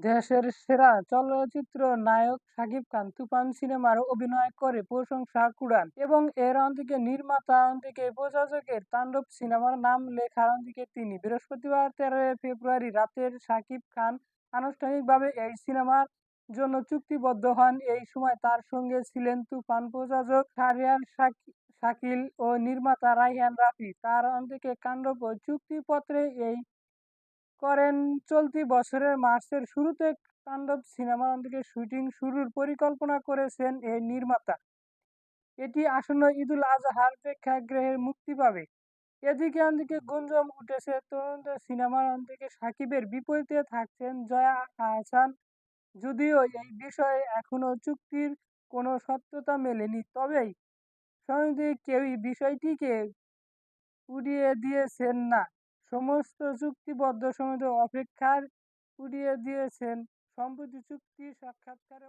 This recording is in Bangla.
দেশের সেরা চলচ্চিত্র নায়ক শাকিব খান, তুফান সিনেমার অভিনয় করে প্রশংসা কুড়ান এবং এর অন্তিকে নির্মাতা অন্তিকে প্রযোজকের তাণ্ডব সিনেমার নাম লেখার অন্তিকে তিনি। বৃহস্পতিবার তেরোই ফেব্রুয়ারি রাতের শাকিব খান আনুষ্ঠানিকভাবে এই সিনেমার জন্য চুক্তিবদ্ধ হন। এই সময় তার সঙ্গে ছিলেন তুফান প্রযোজক শাহরিয়ার শাকিল ও নির্মাতা রায়হান রাফি। তার অন্তিকে কাণ্ডব চুক্তিপত্রে এই করেন চলতি বছরের মার্চের শুরুতে তাণ্ডব সিনেমার অন্তিকে শুটিং শুরুর পরিকল্পনা করেছেন এই নির্মাতা। এটি আসন্ন ঈদুল আজহার প্রেক্ষাগৃহে মুক্তি পাবে। এদিকে অন্তিকে গুঞ্জম উঠেছে তদন্ত সিনেমার অন্তিকে সাকিবের বিপরীতে থাকছেন জয়া আহসান। যদিও এই বিষয়ে এখনও চুক্তির কোনো সত্যতা মেলেনি, তবেই সমিতি কেউই বিষয়টিকে উড়িয়ে দিয়েছেন না। সমস্ত চুক্তিবদ্ধ সময় অপেক্ষার উড়িয়ে দিয়েছেন। সম্প্রতি চুক্তি সাক্ষাৎকারে